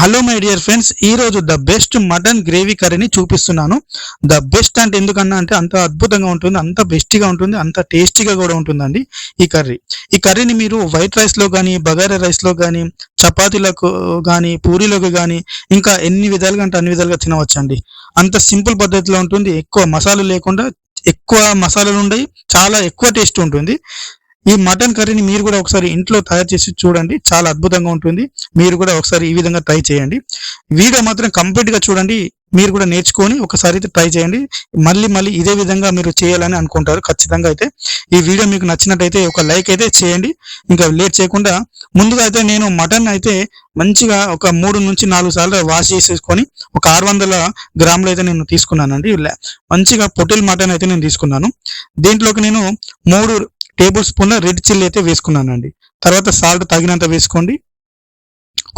Hello my dear friends ఈ రోజు the best mutton gravy కర్రీని చూపిస్తున్నాను. ద బెస్ట్ అంటే ఎందుకన్నా అంటే అంత అద్భుతంగా ఉంటుంది అంత బెస్ట్గా ఉంటుంది అంత టేస్టీగా కూడా ఉంటుందండి ఈ కర్రీ ఈ కర్రీని మీరు వైట్ రైస్లో కానీ బగారా రైస్లో కానీ చపాతీలకు కానీ పూరీలకు కానీ ఇంకా ఎన్ని విధాలుగా అంటే అన్ని విధాలుగా తినవచ్చండి. అంత సింపుల్ పద్ధతిలో ఉంటుంది. ఎక్కువ మసాలా లేకుండా ఎక్కువ మసాలాలు ఉండయి చాలా ఎక్కువ టేస్ట్ ఉంటుంది. ఈ మటన్ కర్రీని మీరు కూడా ఒకసారి ఇంట్లో తయారు చేసి చూడండి. చాలా అద్భుతంగా ఉంటుంది. మీరు కూడా ఒకసారి ఈ విధంగా ట్రై చేయండి. వీడియో మాత్రం కంప్లీట్గా చూడండి. మీరు కూడా నేర్చుకొని ఒకసారి అయితే ట్రై చేయండి. మళ్ళీ మళ్ళీ ఇదే విధంగా మీరు చేయాలని అనుకుంటారు ఖచ్చితంగా అయితే. ఈ వీడియో మీకు నచ్చినట్టయితే ఒక లైక్ అయితే చేయండి. ఇంకా లేట్ చేయకుండా ముందుగా అయితే నేను మటన్ అయితే మంచిగా ఒక మూడు నుంచి నాలుగు సార్లు వాష్ చేసేసుకొని ఒక ఆరు వందల గ్రాములు అయితే నేను తీసుకున్నానండి. మంచిగా పొట్టిల్ మటన్ అయితే నేను తీసుకున్నాను. దీంట్లోకి నేను మూడు టేబుల్ స్పూన్ల రెడ్ చిల్లీ అయితే వేసుకున్నానండి. తర్వాత సాల్ట్ తగినంత వేసుకోండి.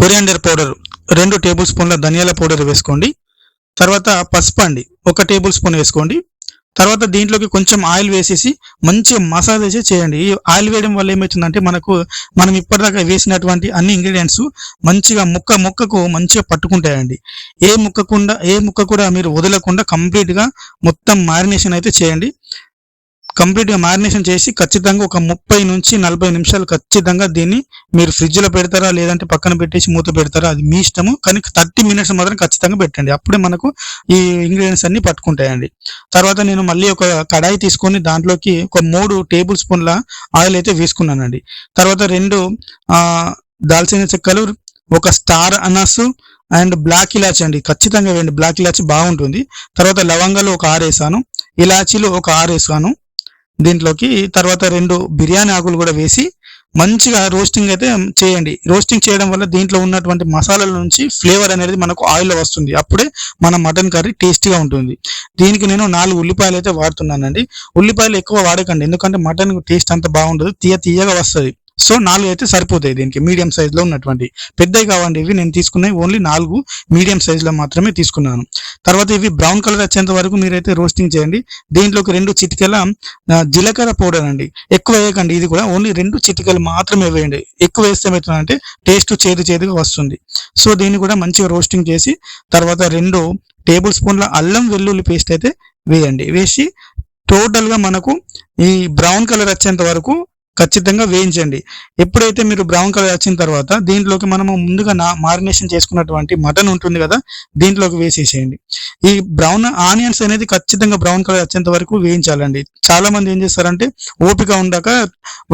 కొరియాండర్ పౌడర్ రెండు టేబుల్ స్పూన్ల ధనియాల పౌడర్ వేసుకోండి. తర్వాత పసుపు అండి ఒక టేబుల్ స్పూన్ వేసుకోండి. తర్వాత దీంట్లోకి కొంచెం ఆయిల్ వేసేసి మంచిగా మసాలా వేసి చేయండి. ఈ ఆయిల్ వేయడం వల్ల ఏమవుతుందంటే మనకు మనం ఇప్పటిదాకా వేసినటువంటి అన్ని ఇంగ్రీడియంట్స్ మంచిగా ముక్క ముక్కకు మంచిగా పట్టుకుంటాయండి. ఏ ముక్కకుండా ఏ ముక్క కూడా మీరు వదలకుండా కంప్లీట్గా మొత్తం మ్యారినేషన్ అయితే చేయండి. కంప్లీట్గా మ్యారినేషన్ చేసి ఖచ్చితంగా ఒక ముప్పై నుంచి నలభై నిమిషాలు ఖచ్చితంగా దీన్ని మీరు ఫ్రిడ్జ్లో పెడతారా లేదంటే పక్కన పెట్టేసి మూత పెడతారా అది మీ ఇష్టము. కానీ థర్టీ మినిట్స్ మాత్రం ఖచ్చితంగా పెట్టండి. అప్పుడే మనకు ఈ ఇంగ్రీడియంట్స్ అన్ని పట్టుకుంటాయండి. తర్వాత నేను మళ్ళీ ఒక కడాయి తీసుకొని దాంట్లోకి ఒక మూడు టేబుల్ స్పూన్ల ఆయిల్ అయితే వేసుకున్నానండి. తర్వాత రెండు దాల్చిన చెక్కలు ఒక star anise and black elaichi అండి. ఖచ్చితంగా వేయండి. బ్లాక్ ఇలాచి బాగుంటుంది. తర్వాత లవంగాలు ఒక ఆరు వేసాను ఇలాచీలు ఒక ఆరు వేసాను దీంట్లోకి తర్వాత రెండు బిర్యానీ ఆకులు కూడా వేసి మంచిగా రోస్టింగ్ అయితే చేయండి. రోస్టింగ్ చేయడం వల్ల దీంట్లో ఉన్నటువంటి మసాలాల నుంచి ఫ్లేవర్ అనేది మనకు ఆయిల్ వస్తుంది. అప్పుడే మన మటన్ కర్రీ టేస్టీగా ఉంటుంది. దీనికి నేను నాలుగు ఉల్లిపాయలు అయితే వాడుతున్నానండి. ఉల్లిపాయలు ఎక్కువ వాడకండి. ఎందుకంటే మటన్ టేస్ట్ అంత బాగుండదు. తీయ తీయగా వస్తుంది. సో నాలుగు అయితే సరిపోతాయి దీనికి. మీడియం సైజులో ఉన్నటువంటి. పెద్దవి కావండి ఇవి నేను తీసుకున్నవి ఓన్లీ నాలుగు మీడియం సైజులో మాత్రమే తీసుకున్నాను. తర్వాత ఇవి బ్రౌన్ కలర్ వచ్చేంత వరకు మీరైతే రోస్టింగ్ చేయండి. దీంట్లోకి రెండు చిటికెల జీలకర్ర పౌడర్ అండి. ఎక్కువ వేయకండి ఇది కూడా ఓన్లీ రెండు చిటికలు మాత్రమే వేయండి. ఎక్కువ వేస్తే ఏమవుతుందంటే టేస్ట్ చేదు చేదుగా వస్తుంది. సో దీన్ని కూడా మంచిగా రోస్టింగ్ చేసి తర్వాత రెండు టేబుల్ స్పూన్ల అల్లం వెల్లుల్లి పేస్ట్ అయితే వేయండి. వేసి టోటల్గా మనకు ఈ బ్రౌన్ కలర్ వచ్చేంత వరకు ఖచ్చితంగా వేయించండి. ఎప్పుడైతే మీరు బ్రౌన్ కలర్ వచ్చిన తర్వాత దీంట్లోకి మనము ముందుగా నా మారినేషన్ చేసుకున్నటువంటి మటన్ ఉంటుంది కదా దీంట్లోకి వేసేసేయండి. ఈ బ్రౌన్ ఆనియన్స్ అనేది ఖచ్చితంగా బ్రౌన్ కలర్ వచ్చేంత వరకు వేయించాలండి. చాలా మంది ఏం చేస్తారంటే ఓపిక ఉండక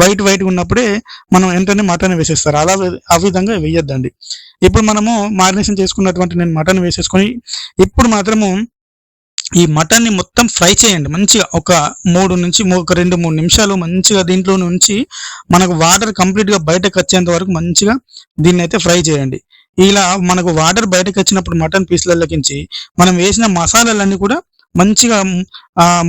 వైట్ వైట్ ఉన్నప్పుడే మనం వెంటనే మటన్ వేసేస్తారు. అలా ఆ విధంగా వేయొద్దండి. ఇప్పుడు మనము మారినేషన్ చేసుకున్నటువంటి నేను మటన్ వేసేసుకొని ఇప్పుడు మాత్రము ఈ మటన్ని మొత్తం ఫ్రై చేయండి. మంచిగా ఒక మూడు నుంచి ఒక రెండు మూడు నిమిషాలు మంచిగా దీంట్లో నుంచి మనకు వాటర్ కంప్లీట్గా బయటకు వచ్చేంత వరకు మంచిగా దీన్ని అయితే ఫ్రై చేయండి. ఇలా మనకు వాటర్ బయటకు వచ్చినప్పుడు మటన్ పీసులలోకించి మనం వేసిన మసాలాలన్నీ కూడా మంచిగా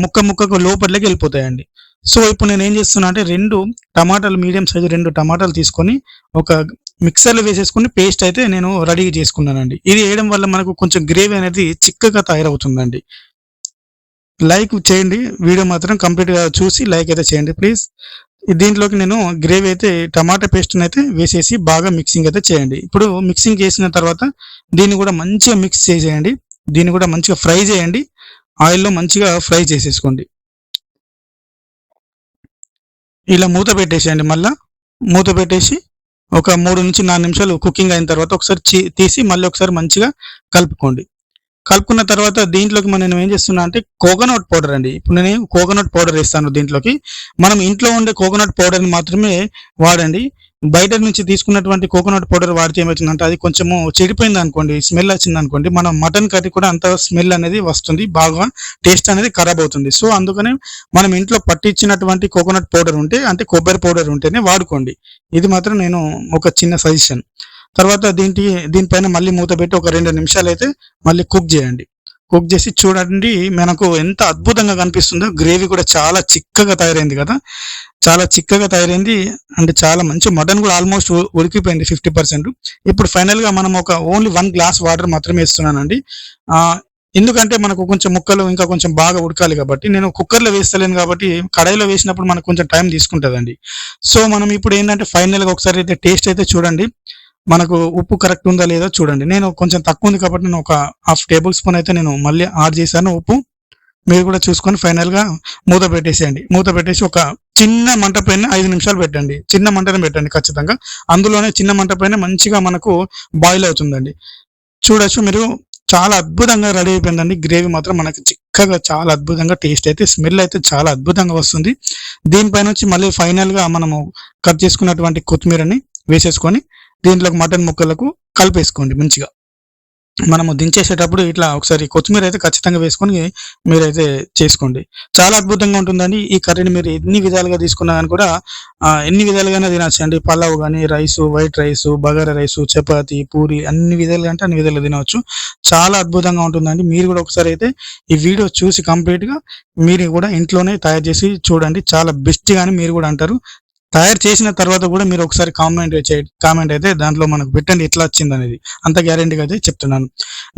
ముక్క ముక్కకు లోపలికి వెళ్ళిపోతాయండి. సో ఇప్పుడు నేను ఏం చేస్తున్నా అంటే రెండు టమాటాలు మీడియం సైజు రెండు టమాటాలు తీసుకొని ఒక మిక్సర్లో వేసేసుకుని పేస్ట్ అయితే నేను రెడీ చేసుకున్నానండి. ఇది వేయడం వల్ల మనకు కొంచెం గ్రేవీ అనేది చిక్కగా తయారవుతుందండి. లైక్ చేయండి. వీడియో మాత్రం కంప్లీట్గా చూసి లైక్ అయితే చేయండి ప్లీజ్. దీంట్లోకి నేను గ్రేవీ అయితే టమాటా పేస్ట్ని అయితే వేసేసి బాగా మిక్సింగ్ అయితే చేయండి. ఇప్పుడు మిక్సింగ్ చేసిన తర్వాత దీన్ని కూడా మంచిగా మిక్స్ చేసేయండి. దీన్ని కూడా మంచిగా ఫ్రై చేయండి. ఆయిల్లో మంచిగా ఫ్రై చేసేసుకోండి. ఇలా మూత పెట్టేసేయండి మళ్ళీ. మూత పెట్టేసి ఒక మూడు నుంచి నాలుగు నిమిషాలు కుకింగ్ అయిన తర్వాత ఒకసారి తీసి మళ్ళీ ఒకసారి మంచిగా కలుపుకోండి. కలుపుకున్న తర్వాత దీంట్లోకి మనం నేను ఏం చేస్తున్నా అంటే కోకోనట్ పౌడర్ అండి. ఇప్పుడు నేను కోకోనట్ పౌడర్ వేస్తాను దీంట్లోకి. మనం ఇంట్లో ఉండే కోకోనట్ పౌడర్ని మాత్రమే వాడండి. బయట నుంచి తీసుకున్నటువంటి కోకోనట్ పౌడర్ వాడితే ఏమవుతుందంటే అది కొంచెము చెడిపోయింది అనుకోండి స్మెల్ వచ్చింది అనుకోండి మనం మటన్ కర్రీ కూడా అంత స్మెల్ అనేది వస్తుంది బాగా టేస్ట్ అనేది ఖరాబ్ అవుతుంది. సో అందుకనే మనం ఇంట్లో పట్టించినటువంటి కోకోనట్ పౌడర్ ఉంటే అంటే కొబ్బరి పౌడర్ ఉంటేనే వాడుకోండి. ఇది మాత్రం నేను ఒక చిన్న సజెషన్ తర్వాత దీనికి దీనిపైన మళ్ళీ మూత పెట్టి ఒక రెండు నిమిషాలు అయితే మళ్ళీ కుక్ చేయండి. కుక్ చేసి చూడండి మనకు ఎంత అద్భుతంగా కనిపిస్తుందో. గ్రేవీ కూడా చాలా చిక్కగా తయారైంది కదా. చాలా చిక్కగా తయారైంది. అంటే చాలా మంచి మటన్ కూడా ఆల్మోస్ట్ ఉడికిపోయింది ఫిఫ్టీ పర్సెంట్ ఇప్పుడు ఫైనల్గా మనం ఒక ఓన్లీ వన్ గ్లాస్ వాటర్ మాత్రమే ఇస్తున్నానండి ఎందుకంటే మనకు కొంచెం ముక్కలు ఇంకా కొంచెం బాగా ఉడకాలి కాబట్టి నేను కుక్కర్లో వేస్తలేను కాబట్టి కడాయిలో వేసినప్పుడు మనకు కొంచెం టైం తీసుకుంటుందండి. సో మనం ఇప్పుడు ఏంటంటే ఫైనల్గా ఒకసారి అయితే టేస్ట్ అయితే చూడండి. మనకు ఉప్పు కరెక్ట్ ఉందా లేదా చూడండి. నేను కొంచెం తక్కువ ఉంది కాబట్టి నేను ఒక హాఫ్ టేబుల్ స్పూన్ అయితే నేను మళ్ళీ యాడ్ చేశాను ఉప్పు. మీరు కూడా చూసుకొని ఫైనల్గా మూత పెట్టేసేయండి. మూత పెట్టేసి ఒక చిన్న మంట పైన ఐదు నిమిషాలు పెట్టండి. చిన్న మంటనే పెట్టండి ఖచ్చితంగా. అందులోనే చిన్న మంట పైన మంచిగా మనకు బాయిల్ అవుతుందండి. చూడొచ్చు మీరు చాలా అద్భుతంగా రెడీ అయిపోయిందండి. గ్రేవీ మాత్రం మనకి చిక్కగా చాలా అద్భుతంగా టేస్ట్ అయితే స్మెల్ అయితే చాలా అద్భుతంగా వస్తుంది. దీనిపైన వచ్చి మళ్ళీ ఫైనల్గా మనము కట్ చేసుకున్నటువంటి కొత్తిమీరని వేసేసుకొని దీంట్లోకి మటన్ ముక్కలకు కలిపేసుకోండి మంచిగా. మనము దించేసేటప్పుడు ఇట్లా ఒకసారి కొత్తిమీర అయితే ఖచ్చితంగా వేసుకొని మీరైతే చేసుకోండి. చాలా అద్భుతంగా ఉంటుందండి. ఈ కర్రీని మీరు ఎన్ని విధాలుగా తీసుకున్నా కానీ కూడా ఎన్ని విధాలుగానే తినచ్చు అండి. పలావ్ కానీ rice white rice bagara rice chapati puri అన్ని విధాలుగా అంటే అన్ని విధాలుగా తినవచ్చు. చాలా అద్భుతంగా ఉంటుందండి. మీరు కూడా ఒకసారి అయితే ఈ వీడియో చూసి కంప్లీట్గా మీరు కూడా ఇంట్లోనే తయారు చేసి చూడండి. చాలా బెస్ట్ గాని మీరు కూడా అంటారు. తయారు చేసిన తర్వాత కూడా మీరు ఒకసారి కామెంట్ కామెంట్ అయితే దాంట్లో మనకు పెట్టండి ఎట్లా వచ్చింది అనేది. అంత గ్యారెంటీగా అయితే చెప్తున్నాను.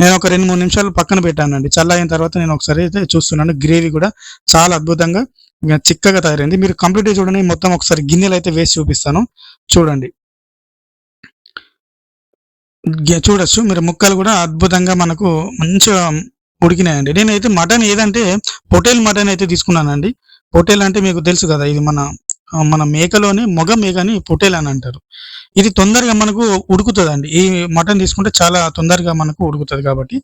నేను ఒక రెండు మూడు నిమిషాలు పక్కన పెట్టానండి. అయిన తర్వాత నేను ఒకసారి అయితే చూస్తున్నాను. గ్రేవీ కూడా చాలా అద్భుతంగా చిక్కగా తయారైంది. మీరు కంప్లీట్గా చూడండి. మొత్తం ఒకసారి గిన్నెలు అయితే వేసి చూపిస్తాను. చూడండి. చూడొచ్చు. మీరు ముక్కలు కూడా అద్భుతంగా మనకు మంచిగా ఉడికినాయండి. నేనైతే మటన్ ఏదంటే పొటేల్ మటన్ అయితే తీసుకున్నానండి. పొటేల్ అంటే మీకు తెలుసు కదా ఇది మన మన మేకలోని మొగ మేకని పొటేల్ అని అంటారు. ఇది తొందరగా మనకు ఉడుకుతుందండి. ఈ మటన్ తీసుకుంటే చాలా తొందరగా మనకు ఉడుకుతుంది కాబట్టి.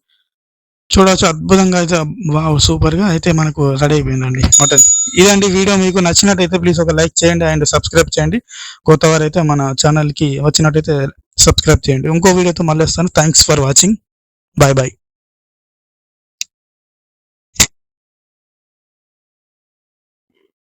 చూడవచ్చు అద్భుతంగా అయితే వావ్ సూపర్గా అయితే మనకు రెడీ అయిపోయిందండి మటన్. ఇదండి వీడియో మీకు నచ్చినట్టయితే ప్లీజ్ ఒక లైక్ చేయండి అండ్ సబ్స్క్రైబ్ చేయండి. కొత్త వారైతే మన ఛానల్కి వచ్చినట్టయితే సబ్స్క్రైబ్ చేయండి. ఇంకో వీడియోతో మళ్ళీ వస్తాను. Thanks for watching bye bye